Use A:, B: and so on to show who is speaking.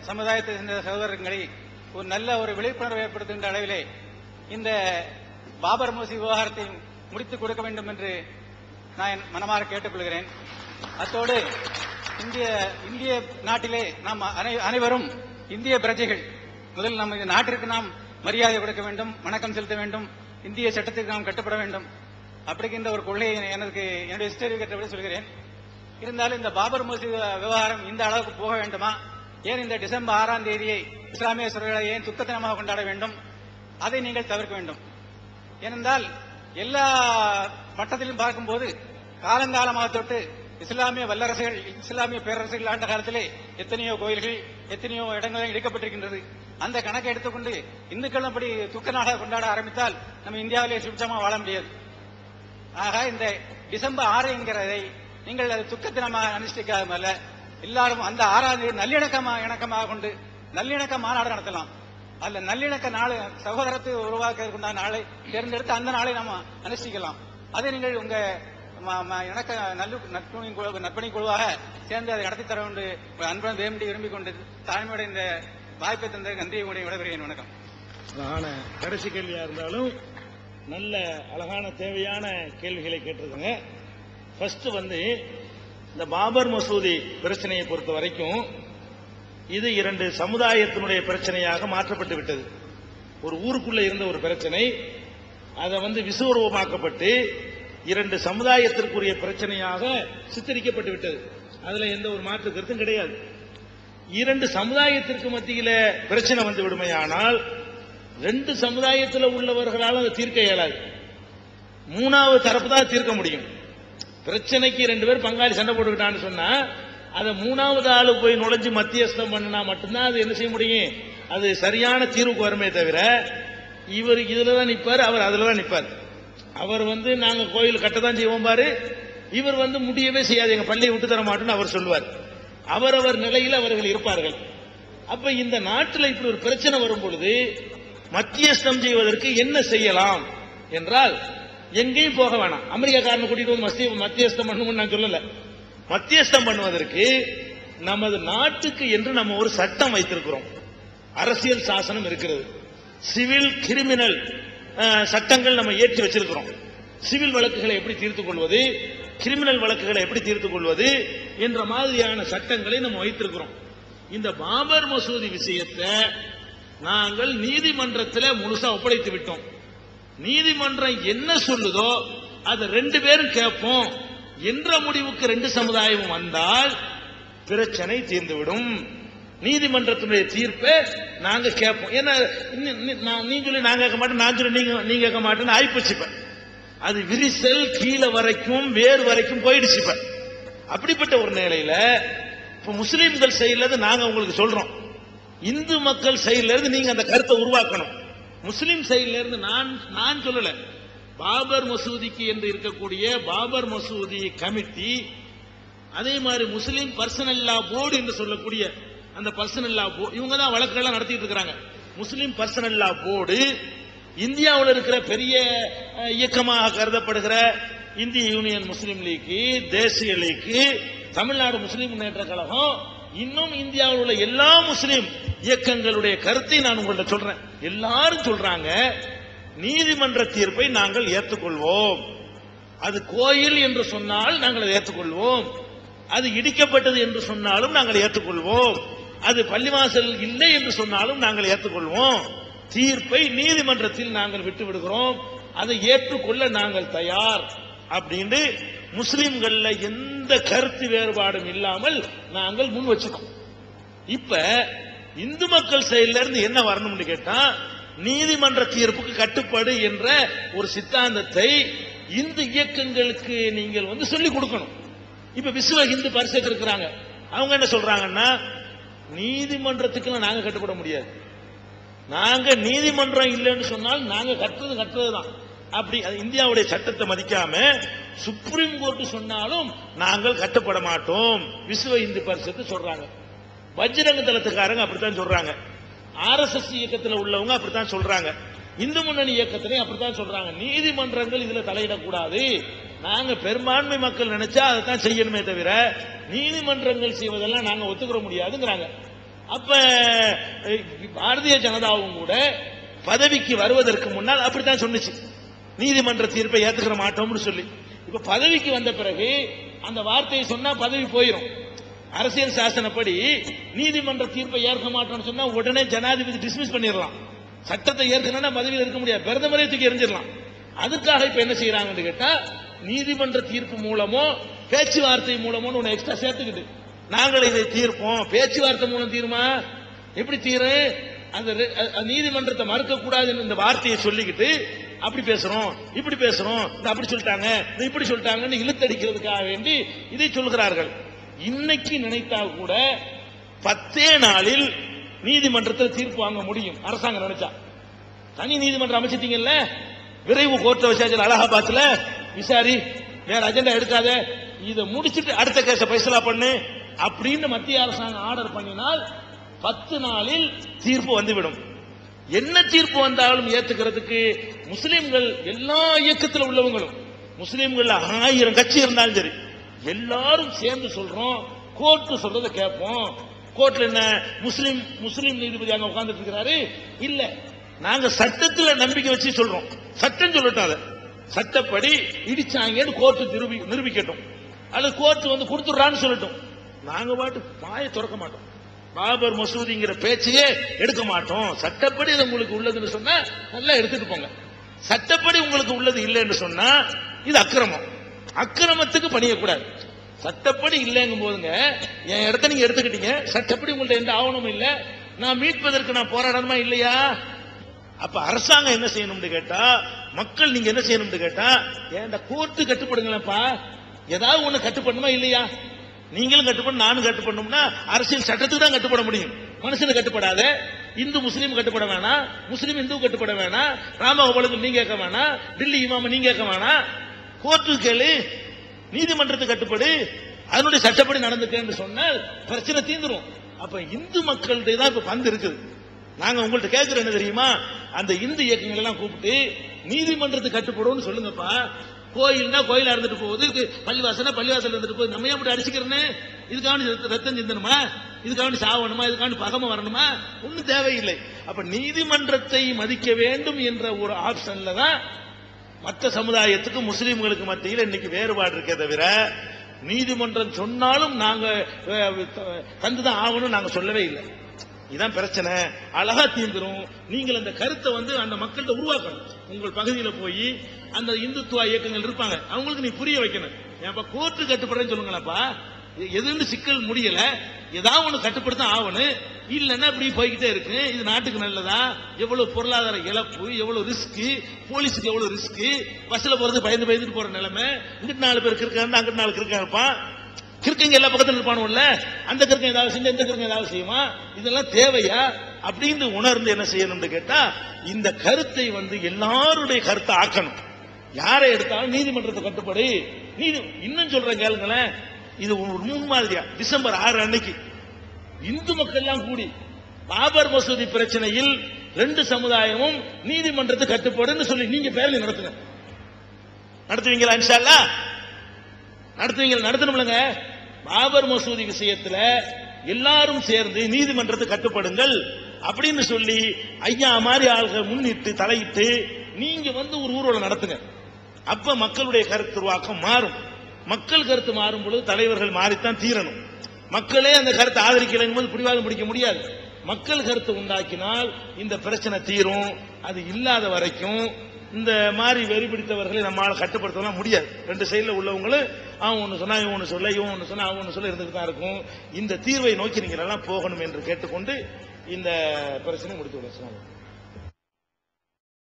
A: சமுதாயத்தை சேர்ந்த சகோதரர்களை ஒரு நல்ல ஒரு விழிப்புணர்வு ஏற்படுத்துகின்ற அளவிலே இந்த பாபர் மூசி விவகாரத்தை முடித்துக் கொடுக்க வேண்டும் என்று நான் மனமாற கேட்டுக்கொள்கிறேன். அத்தோடு இந்திய இந்திய நாட்டிலே நாம் அனை- அனைவரும் இந்திய பிரஜைகள். முதல் நம்ம இந்த நாட்டிற்கு நாம் மரியாதை கொடுக்க வேண்டும் வணக்கம் செலுத்த வேண்டும் இந்திய சட்டத்திற்கு நாம் கட்டுப்பட வேண்டும். அப்படிங்கிற ஒரு கொள்கையை எனக்கு என்னுடைய ஹிஸ்டரி கற்றபடி சொல்கிறேன்? இருந்தாலும் இந்த பாபர் மசூதி விவகாரம் இந்த அளவுக்கு போக வேண்டுமா? ஏன் இந்த டிசம்பர் ஆறாம் தேதியை இஸ்லாமிய சொல்களை ஏன் துக்க தினமாக கொண்டாட வேண்டும்? அதை நீங்கள் தவிர்க்க வேண்டும். ஏனென்றால் எல்லா மட்டத்திலும் பார்க்கும்போது காலங்காலமாக தொட்டு இஸ்லாமிய வல்லரசுகள் இஸ்லாமிய பேரரசுகள் ஆண்ட காலத்திலே எத்தனையோ கோயில்கள் எத்தனையோ இடங்களும் இடிக்கப்பட்டிருக்கின்றது. அந்த கணக்கை எடுத்துக்கொண்டு இந்துக்களும் அப்படி துக்க நாடாக கொண்டாட ஆரம்பித்தால் நம்ம இந்தியாவிலே சுபிச்சமாக வாழ முடியாது. ஆக இந்த டிசம்பர் ஆறு என்கிறதை நீங்கள் அது துக்க தினமாக அனுஷ்டிக்காமல எல்லாரும் அந்த ஆறாம் நல்லிணக்கமாக இணக்கமாக கொண்டு நல்லிணக்க மாநாடு நடத்தலாம். அதுல நல்லிணக்க நாளை சகோதரத்தை உருவாக்க நாளை தேர்ந்தெடுத்து அந்த நாளை நாம அனுஷ்டிக்கலாம். அதை நீங்கள் உங்க இணக்க நல்லு நட்பணி குழு நட்பணி குழுவாக சேர்ந்து அதை நடத்தி தர கொண்டு அன்புடன் வேண்டி விரும்பிக் கொண்டு தாய்மையோட இந்த வாய்ப்பை தந்த நன்றியை உடைய விடைபெறுகிறேன். வணக்கம்.
B: நான் கடைசி கேள்வியா இருந்தாலும் நல்ல அழகான தேவையான கேள்விகளை கேட்டிருக்காங்க. ஃபர்ஸ்ட் வந்து இந்த பாபர் மசூதி பிரச்சனையை பொறுத்த வரைக்கும் இது இரண்டு சமுதாயத்தினுடைய பிரச்சனையாக மாற்றப்பட்டு விட்டது. ஒரு ஊருக்குள்ள இருந்த ஒரு பிரச்சனை அதை வந்து விசுவரூபமாக்கப்பட்டு இரண்டு சமுதாயத்திற்குரிய பிரச்சனையாக சித்தரிக்கப்பட்டு விட்டது. அதுல எந்த ஒரு மாற்று கருத்தும் கிடையாது. இரண்டு சமுதாயத்திற்கு மத்தியில பிரச்சனை வந்து விடுமையானால் ரெண்டு சமுதாயத்தில் உள்ளவர்களால் அதை தீர்க்க இயலாது. மூணாவது தரப்பு தான் தீர்க்க முடியும். பிரச்சனைக்கு ரெண்டு பேர் பங்காளி சண்டை போட்டுக்கிட்டான்னு சொன்னா அதை மூணாவது ஆளு போய் நுழைஞ்சு மத்தியஸ்தம் பண்ணினா மட்டும்தான் அது என்ன செய்ய முடியும்? அது சரியான தீர்வுக்கு வருமே தவிர இவர் இதுல தான் நிற்பார் அவர் அதுல தான் நிற்பார் அவர் வந்து நாங்கள் கோயில் கட்ட தான் செய்வோம் பாரு. இவர் வந்து முடியவே செய்யாது எங்க பள்ளியை விட்டு தர மாட்டோம்னு அவர் சொல்லுவார். அவரவர் நிலையில் அவர்கள் இருப்பார்கள். அப்ப இந்த நாட்டில் இப்படி ஒரு பிரச்சனை வரும் பொழுது மத்தியஸ்தம் செய்வதற்கு என்ன செய்யலாம்? என்றால் எங்கேயும் போக வேணாம். அமெரிக்காக்காரன் கூட்டிட்டு வந்து மத்திய மத்தியஸ்தம் பண்ணணும்னு நான் சொல்லல. மத்தியஸ்தம் பண்ணுவதற்கு நமது நாட்டுக்கு என்று நம்ம ஒரு சட்டம் வைத்திருக்கிறோம். அரசியல் சாசனம் இருக்கிறது. சிவில் கிரிமினல் சட்டங்கள் நம்ம ஏற்றி வச்சிருக்கிறோம். சிவில் வழக்குகளை எப்படி தீர்த்துக் கொள்வது? கிரிமினல் வழக்குகளை எப்படி தீர்த்துக் கொள்வது? என்ற மாதிரியான சட்டங்களை நம்ம வைத்திருக்கிறோம். இந்த பாபர் மசூதி விஷயத்தை நாங்கள் நீதிமன்றத்தில் முழுசா ஒப்படைத்து விட்டோம். நீதிமன்றம் என்ன சொல்லுதோ அதை ரெண்டு பேரும் கேட்போம். என்ற முடிவுக்கு ரெண்டு சமுதாயமும் வந்தால் பிரச்சனை தீர்ந்துவிடும். நீதிமன்றத்தினுடைய தீர்ப்பை நாங்க கேட்போம். ஏன்னா நீ- நான் நாங்க கேட்க மாட்டோம் நான் சொல்லி நீங்க நீங்க கேட்க மாட்டேன்னு ஆய்ப்பிச்சுப்பேன் அது விரிசல் கீழே வரைக்கும் வேர் வரைக்கும் போயிடுச்சுப்ப அப்படிப்பட்ட ஒரு நிலையில இப்ப முஸ்லீம்கள் செயல்ல நாங்க உங்களுக்கு சொல்றோம். இந்து மக்கள் சைடுல இருந்து நீங்க அந்த கருத்தை உருவாக்கணும். முஸ்லிம் சைடுல இருந்து நான் நான் சொல்லல. பாபர் மசூதிக்கு என்று இருக்கக்கூடிய பாபர் மசூதி கமிட்டி அதே மாதிரி முஸ்லிம் பர்சனல் லா போர்டு என்று சொல்லக்கூடிய அந்த பர்சனல் லா போர்டு இவங்க தான் வழக்குகள்லாம் நடத்திட்டு இருக்கிறாங்க. முஸ்லிம் பர்சனல் லா போர்டு இந்தியாவில் இருக்கிற பெரிய இயக்கமாக கருதப்படுகிற இந்திய யூனியன் முஸ்லீம் லீக்கு தேசிய லீக்கு தமிழ்நாடு முஸ்லீம் முன்னேற்ற கழகம் இன்னும் இந்தியாவில் உள்ள எல்லா முஸ்லீம் இயக்கங்களுடைய கருத்தை நான் உங்கள்ட்ட சொல்றேன். எல்லாரும் சொல்றாங்க நீதிமன்ற தீர்ப்பை நாங்கள் ஏற்றுக்கொள்வோம். அது கோயில் என்று சொன்னால் நாங்கள் அதை ஏற்றுக்கொள்வோம். அது இடிக்கப்பட்டது என்று சொன்னாலும் நாங்கள் ஏற்றுக்கொள்வோம். அது பள்ளிவாசல் இல்லை என்று சொன்னாலும் நாங்கள் ஏற்றுக்கொள்வோம். தீர்ப்பை நீதிமன்றத்தில் நாங்கள் விட்டு விடுகிறோம் அதை ஏற்றுக்கொள்ள நாங்கள் தயார் அப்படின்னு முஸ்லிம்கள்ல எந்த கருத்து வேறுபாடும் இல்லாமல் நாங்கள் முன் வச்சுக்கோம். இப்ப இந்து மக்கள் செயல இருந்து என்ன வரணும்னு கேட்டா நீதிமன்ற தீர்ப்புக்கு கட்டுப்பாடு என்ற ஒரு சித்தாந்தத்தை இந்து இயக்கங்களுக்கு நீங்கள் வந்து சொல்லிக் கொடுக்கணும். இப்ப விஸ்வ இந்து பரிசத்து இருக்கிறாங்க. அவங்க என்ன சொல்றாங்கன்னா நீதிமன்றத்துக்கு நாங்க கட்டுப்பட முடியாது. நாங்க நீதிமன்றம் இல்லைன்னு சொன்னால் நாங்க கட்டுறது கட்டுறது தான் அப்படி அது இந்தியாவுடைய சட்டத்தை மதிக்காம சுப்ரீம் கோர்ட் சொன்னாலும் நாங்கள் கட்டுப்பட மாட்டோம். விஸ்வ இந்து பரிசத்து சொல்றாங்க. வஜ்ரங்க தளத்துக்காரங்க அப்படித்தான் சொல்றாங்க. ஆர்எஸ்எஸ் இயக்கத்தில் உள்ளவங்க அப்படித்தான் சொல்றாங்க. இந்து முன்னணி இயக்கத்திலையும் அப்படித்தான் சொல்றாங்க. நீதிமன்றங்கள் இதுல தலையிடக்கூடாது. நாங்க பெரும்பான்மை மக்கள் நினைச்சா அதை தான் செய்யணுமே தவிர நீதிமன்றங்கள் செய்வதெல்லாம் நாங்க ஒத்துக்கிற முடியாதுங்கிறாங்க. அப்ப பாரதிய ஜனதாவும் கூட பதவிக்கு வருவதற்கு முன்னால் அப்படித்தான் சொன்னிச்சு. நீதிமன்ற தீர்ப்பை ஏத்துக்கிற மாட்டோம்னு சொல்லி. இப்ப பதவிக்கு வந்த பிறகு அந்த வார்த்தையை சொன்னா பதவி போயிடும் அரசியல் சாசனப்படி நீதிமன்ற தீர்ப்பை ஏற்க மாட்டோம்னு சொன்னா உடனே ஜனாதிபதி டிஸ்மிஸ் பண்ணிடலாம். சட்டத்தை ஏற்கனவே பதவியில் இருக்க முடியாது. பிரதமரே தூக்கி எரிஞ்சிடலாம் அதுக்காக இப்ப என்ன செய்யறாங்கன்னு கேட்டா நீதிமன்ற தீர்ப்பு மூலமோ பேச்சுவார்த்தை மூலமோ ஒன்னு எக்ஸ்ட்ரா சேர்த்துக்கிட்டு நாங்கள் இதை தீர்ப்போம். பேச்சுவார்த்தை மூலம் தீருமா? எப்படி தீரு? அந்த நீதிமன்றத்தை மறுக்கக்கூடாதுன்னு இந்த வார்த்தையை சொல்லிக்கிட்டு அப்படி பேசுறோம் இப்படி பேசுறோம் அப்படி சொல்லிட்டாங்க இப்படி சொல்லிட்டாங்கன்னு இழுத்தடிக்கிறதுக்காக வேண்டி இதை சொல்கிறார்கள். இன்னைக்கு நினைத்தா கூட பத்தே நாளில் நீதிமன்றத்தில் தீர்ப்பு வாங்க முடியும். அரசாங்கம் நினைச்சா. தனி நீதிமன்றம் அமைச்சிட்டீங்கல்ல? விரைவு கோர்ட்டை விசாரிச்சு அலகாபாத்ல? விசாரி வேற அஜெண்டா எடுக்காத. இதை முடிச்சிட்டு அடுத்த கேஸ பைசலா பண்ணு அப்படின்னு மத்திய அரசாங்கம் ஆர்டர் பண்ணினால் பத்து நாளில் தீர்ப்பு வந்துவிடும். என்ன தீர்ப்பு வந்தாலும் ஏத்துக்கிறதுக்கு முஸ்லிம்கள் எல்லா இயக்கத்தில் உள்ளவங்களும் முஸ்லிம்கள் ஆயிரம் கட்சி இருந்தாலும் சரி எல்லாரும் சேர்ந்து சொல்றோம். கோர்ட்டு சொல்றதை கேட்போம். கோர்ட்ல என்ன முஸ்லீம் முஸ்லீம் நீதிபதி அங்க உட்கார்ந்துட்டு இருக்கிறாரு? இல்ல. நாங்க சட்டத்துல நம்பிக்கை வச்சு சொல்றோம். சட்டம் சொல்லட்டும் அதை. சட்டப்படி இடிச்சாங்கன்னு கோர்ட்டு நிரூபி நிரூபிக்கட்டும். அல்லது கோர்ட்டு வந்து கொடுத்துடுறான்னு சொல்லட்டும். நாங்க பாட்டு வாயை திறக்க மாட்டோம். பாபர் மசூதிங்கிற பேச்சையே எடுக்க மாட்டோம். சட்டப்படி இது உங்களுக்கு உள்ளதுன்னு சொன்னா நல்லா எடுத்துட்டு போங்க. சட்டப்படி உங்களுக்கு உள்ளது இல்லைன்னு சொன்னா இது அக்கிரமம். அக்கிரமத்துக்கு பணியக்கூடாது. சட்டப்படி இல்லைங்கும் போதுங்க என் இடத்த நீங்க எடுத்துக்கிட்டீங்க சட்டப்படி உங்கள்ட்ட எந்த ஆவணமும் இல்ல நான் மீட்பதற்கு நான் போராடணுமா இல்லையா? அப்ப அரசாங்கம் என்ன செய்யணும்னு கேட்டா மக்கள் நீங்க என்ன செய்யணும்னு கேட்டா ஏன்டா கோர்ட்டு கட்டுப்படுங்களேப்பா ஏதாவது ஒண்ணு கட்டுப்படணுமா இல்லையா? நீங்களும் கட்டுப்படணும் நானும் கட்டுப்படணும்னா அரசியல் சட்டத்துக்கு தான் கட்டுப்பட முடியும். மனுஷனுக்கு கட்டுப்படாத இந்து முஸ்லீம் கட்டுப்பட வேணாம் முஸ்லீம் இந்து கட்டுப்பட வேணாம் ராமகோபாலுக்கு நீங்க கேட்க வேணாம் டில்லி இமாம நீங்க கேட்க வேணாம் கோர்ட்டு கேளு. நீதிமன்றத்துக்கு கட்டுப்படு. அதனுடைய சட்டப்படி நடந்துக்கன்னு சொன்னால் பிரச்சனை தீந்துரும். அப்ப இந்து மக்கள்கிட்ட தான் இப்ப பந்து இருக்குது. நாங்க உங்கள்ட்ட கேட்கிறோம் என்ன தெரியுமா? அந்த இந்து இயக்கங்கள் எல்லாம் கூப்பிட்டு நீதிமன்றத்துக்கு கட்டுப்படும்னு சொல்லுங்கப்பா. கோயில்னா கோயிலா இருந்துட்டு போகுது இது பள்ளிவாசல் இருந்துட்டு போகுது. நம்ம ஏன் அப்படி அடிச்சுக்கிறேன்னு? இதுக்காண்டி ரத்தம் சிந்தனுமா இதுக்காண்டி சாவணுமா இதுக்காண்டி பகம வரணுமா? ஒன்றும் தேவையில்லை. அப்ப நீதிமன்றத்தை மதிக்க வேண்டும் என்ற ஒரு ஆப்ஷன்ல தான் மற்ற சமுதாயத்துக்கு முஸ்லீம்களுக்கு மத்தியில் இன்னைக்கு வேறுபாடு இருக்கே தவிர நீதிமன்றம் சொன்னாலும் நாங்க தந்துதான் ஆகணும் நாங்க சொல்லவே இல்லை. இதுதான் பிரச்சனை. அழகா தீர்ந்துரும் நீங்கள் அந்த கருத்தை வந்து அந்த மக்கள்கிட்ட உருவாக்கணும். உங்கள் பகுதியில் போய் அந்த இந்துத்துவ இயக்கங்கள் இருப்பாங்க. அவங்களுக்கு நீ புரிய வைக்கணும். ஏன்ப்பா கோர்ட்டு கட்டுப்படுறேன்னு சொல்லுங்களப்பா இது எதுன்னு சிக்கல் முடியல. ஏதாவது ஒன்று கட்டுப்படுத்த ஆகணும். இல்லைன்னா இப்படி போய்கிட்டே இருக்கு. இது நாட்டுக்கு நல்லதா? எவ்வளவு பொருளாதார இழப்பு எவ்வளவு ரிஸ்க் போலீஸுக்கு எவ்வளவு ரிஸ்க் பஸ்ல போறது பயந்து பயந்துட்டு போற நிலைமை. இங்கிட்டு நாலு பேர் இருக்காங்க அங்கிட்டு நாலு கிருக்கா இருப்பான் கிருக்கங்க எல்லா பக்கத்துல இருப்பானுல்ல அந்த கிருக்கம் ஏதாவது செஞ்சு இந்த கிருக்கம் ஏதாவது செய்யுமா? இதெல்லாம் தேவையா? அப்படின்னு உணர்ந்து என்ன செய்யணும்னு கேட்டா இந்த கருத்தை வந்து எல்லாருடைய கருத்தை ஆக்கணும். யாரை எடுத்தாலும் நீதிமன்றத்தை கட்டுப்படி. நீதி இன்னும் சொல்றேன் கேளுங்களேன். இது முன்மாதிரியா டிசம்பர் ஆறு அன்னைக்கு. இந்து மக்கள் எல்லாம் கூடி பாபர் மசூதி பிரச்சனையில் ரெண்டு சமுதாயமும் நீதிமன்றத்தை கட்டுப்படுன்னு சொல்லி நீங்க பேரணி நடத்துங்க. நடத்துவீங்களா இன்ஷால்லா? நடத்துவீங்க நடத்தணும்லங்க. பாபர் மசூதி விஷயத்துல எல்லாரும் சேர்ந்து நீதிமன்றத்தை கட்டுப்படுங்கள் அப்படின்னு சொல்லி ஐயா மாதிரி ஆள்கள் முன்னிட்டு தலையிட்டு நீங்க வந்து ஒரு ஊர்வலம் நடத்துங்க. அப்ப மக்களுடைய கருத்து உருவாக்கம் மாறும். மக்கள் கருத்து மாறும் பொழுது தலைவர்கள் மாறித்தான் தீரணும். மக்களே அந்த கருத்தை ஆதரிக்கலைங்கும் போது பிடிவாதம் பிடிக்க முடியாது. மக்கள் கருத்து உண்டாக்கினால் இந்த பிரச்சனை தீரும். அது இல்லாத வரைக்கும் இந்த மாதிரி வெறி பிடித்தவர்களை நம்மளால் கட்டுப்படுத்தலாம் முடியாது. ரெண்டு சைடில் உள்ளவங்களும் அவன் ஒன்று சொன்னா இவன் ஒன்று சொல்ல இவன் ஒன்று சொன்னா அவன் ஒன்று சொல்ல இருந்துட்டு தான் இருக்கும். இந்த தீர்வை நோக்கி நீங்கள் எல்லாம் போகணும் என்று கேட்டுக்கொண்டு இந்த பிரச்சனை முடித்து விட